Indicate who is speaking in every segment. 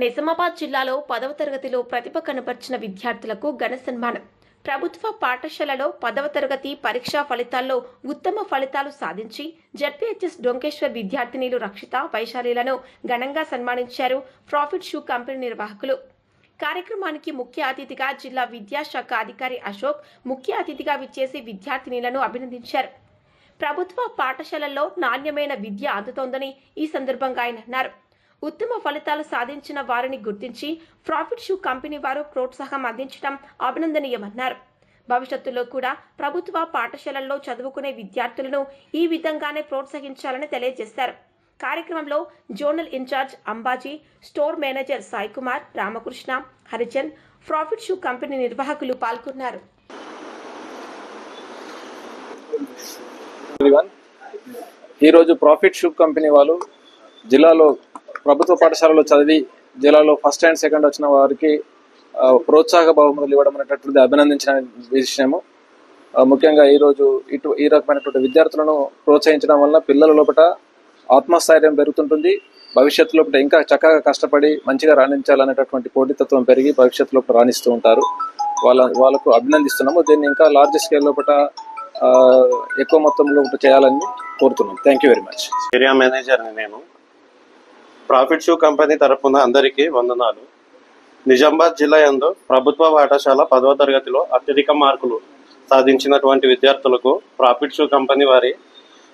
Speaker 1: నిజామాబాద్ జిల్లాలో పదవ తరగతిలో ప్రతిభ కనపరిచిన విద్యార్థులకు ఘన సన్మానం. ప్రభుత్వ పాఠశాలలో పదవ తరగతి పరీక్షా ఫలితాల్లో ఉత్తమ ఫలితాలు సాధించి జడ్పీహెచ్ఎస్ డొంకేశ్వర్ విద్యార్థినిలు రక్షిత వైశాలిలను ఘనంగా సన్మానించారు ప్రాఫిట్ షూ కంపెనీ నిర్వాహకులు. కార్యక్రమానికి ముఖ్య అతిథిగా జిల్లా విద్యాశాఖ అధికారి అశోక్ ముఖ్య అతిథిగా విచ్చేసి విద్యార్థినిలను అభినందించారు. ప్రభుత్వ పాఠశాలల్లో నాణ్యమైన విద్య అందుతోందని ఈ సందర్భంగా ఆయన అన్నారు. ఉత్తమ ఫలితాలు సాధించిన వారిని గుర్తించి ప్రాఫిట్ షూ కంపెనీ వారు ప్రోత్సాహం అందించడం అభినందనీయమన్నారు. భవిష్యత్తులో కూడా ప్రభుత్వ పాఠశాలల్లో చదువుకునే విద్యార్థులను ఈ విధంగానే ప్రోత్సహించాలని తెలియజేశారు. కార్యక్రమంలో zonal in-charge Ambaji store manager Sai Kumar Ramakrishna Harichand profit shoe company నిర్వాహకులు పాల్గొన్నారు.
Speaker 2: ఈరోజు ప్రాఫిట్ షూ కంపెనీ వాళ్ళు జిల్లాలో ప్రభుత్వ పాఠశాలలో చదివి జిల్లాలో ఫస్ట్ అండ్ సెకండ్ వచ్చిన వారికి ప్రోత్సాహక బహుమతులు ఇవ్వడం అనేటటువంటిది అభినందించిన విషయము. ముఖ్యంగా ఈరోజు ఇటు ఈ రకమైనటువంటి విద్యార్థులను ప్రోత్సహించడం వల్ల పిల్లల లోపల ఆత్మస్థైర్యం పెరుగుతుంటుంది. భవిష్యత్తు లోపల ఇంకా చక్కగా కష్టపడి మంచిగా రాణించాలనేటటువంటి పోటీతత్వం పెరిగి భవిష్యత్తు లోపల రాణిస్తూ ఉంటారు. వాళ్ళ వాళ్ళకు అభినందిస్తున్నాము. దీన్ని ఇంకా లార్జ్ స్కేల్ లోపల ఎక్కువ మొత్తంలో చేయాలని కోరుతున్నాం. Thank you very much
Speaker 3: area మేనేజర్ని నేను ప్రాఫిట్ షూ కంపెనీ తరఫున అందరికీ వందనాలు. నిజామాబాద్ జిల్లా యందు ప్రభుత్వ పాఠశాల పదవ తరగతిలో అత్యధిక మార్కులు సాధించినటువంటి విద్యార్థులకు ప్రాఫిట్ షూ కంపెనీ వారి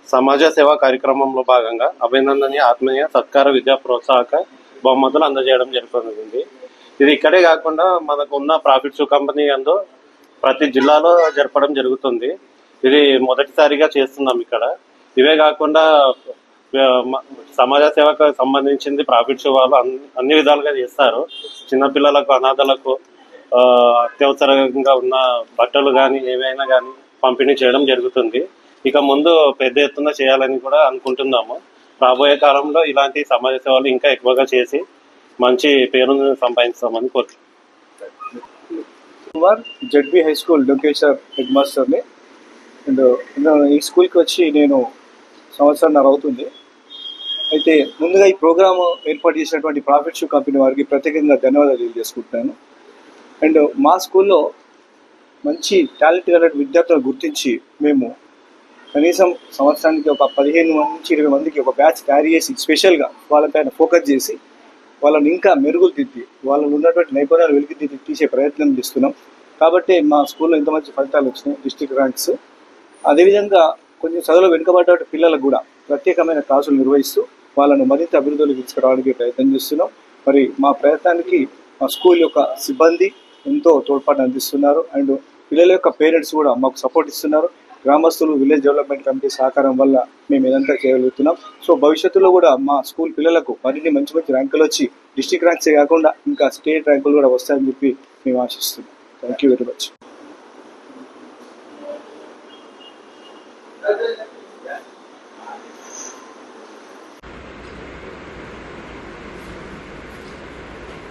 Speaker 3: సమాజ సేవా కార్యక్రమంలో భాగంగా అభినందనీయ ఆత్మీయ సత్కార విద్యా ప్రోత్సాహక బహుమతులు అందజేయడం జరుగుతుంది ఇది ఇక్కడే కాకుండా మనకు ఉన్న ప్రాఫిట్ షూ కంపెనీ యందు ప్రతి జిల్లాలో జరపడం జరుగుతుంది. ఇది మొదటిసారిగా చేస్తున్నాం ఇక్కడ. ఇవే కాకుండా సమాజ సేవకు సంబంధించింది ప్రాఫిట్ వాళ్ళు అన్ని విధాలుగా చేస్తారు. చిన్నపిల్లలకు అనాథలకు అత్యవసరంగా ఉన్న బట్టలు కానీ ఏవైనా కానీ పంపిణీ చేయడం జరుగుతుంది. ఇక ముందు పెద్ద ఎత్తున చేయాలని కూడా అనుకుంటున్నాము. రాబోయే కాలంలో ఇలాంటి సమాజ సేవలు ఇంకా ఎక్కువగా చేసి మంచి పేరును సంపాదిస్తామని కోరుతున్నాను
Speaker 4: ZP high school Dokeshwar head మాస్టర్ని. అండ్ ఈ స్కూల్కి వచ్చి నేను సంవత్సరంన్నర అవుతుంది అయితే ముందుగా ఈ ప్రోగ్రామ్ ఏర్పాటు చేసినటువంటి ప్రాఫిట్ షూ కంపెనీ వారికి ప్రత్యేకంగా ధన్యవాదాలు తెలియజేసుకుంటున్నాను. అండ్ మా స్కూల్లో మంచి టాలెంట్ గల విద్యార్థులను గుర్తించి మేము కనీసం సంవత్సరానికి ఒక పదిహేను నుంచి ఇరవై మందికి ఒక బ్యాచ్ తయారు చేసి స్పెషల్గా వాళ్ళపైన ఫోకస్ చేసి వాళ్ళని ఇంకా మెరుగులు దిద్ది వాళ్ళలో ఉన్నటువంటి నైపుణ్యాలు వెలికి దిద్ది తీసే ప్రయత్నం చేస్తున్నాం. కాబట్టి మా స్కూల్లో ఇంత మంచి ఫలితాలు వచ్చినాయి డిస్ట్రిక్ట్ ర్యాంక్స్. అదేవిధంగా కొంచెం చదువులో వెనుకబడ్డ పిల్లలకు కూడా ప్రత్యేకమైన క్లాసులు నిర్వహిస్తూ వాళ్ళను మరింత అభివృద్ధిలోకి తీసుకురావడానికి ప్రయత్నం చేస్తున్నాం. మరి మా ప్రయత్నానికి మా స్కూల్ యొక్క సిబ్బంది ఎంతో తోడ్పాటు అందిస్తున్నారు. అండ్ పిల్లల యొక్క పేరెంట్స్ కూడా మాకు సపోర్ట్ ఇస్తున్నారు. గ్రామస్తులు విలేజ్ డెవలప్మెంట్ కమిటీ సహకారం వల్ల మేము ఇదంతా చేయగలుగుతున్నాం. సో భవిష్యత్తులో కూడా మా స్కూల్ పిల్లలకు మరిన్ని మంచి మంచి ర్యాంకులు వచ్చి డిస్ట్రిక్ట్ ర్యాంక్సే కాకుండా ఇంకా స్టేట్ ర్యాంకులు కూడా వస్తాయని చెప్పి మేము ఆశిస్తున్నాం. Thank you very much.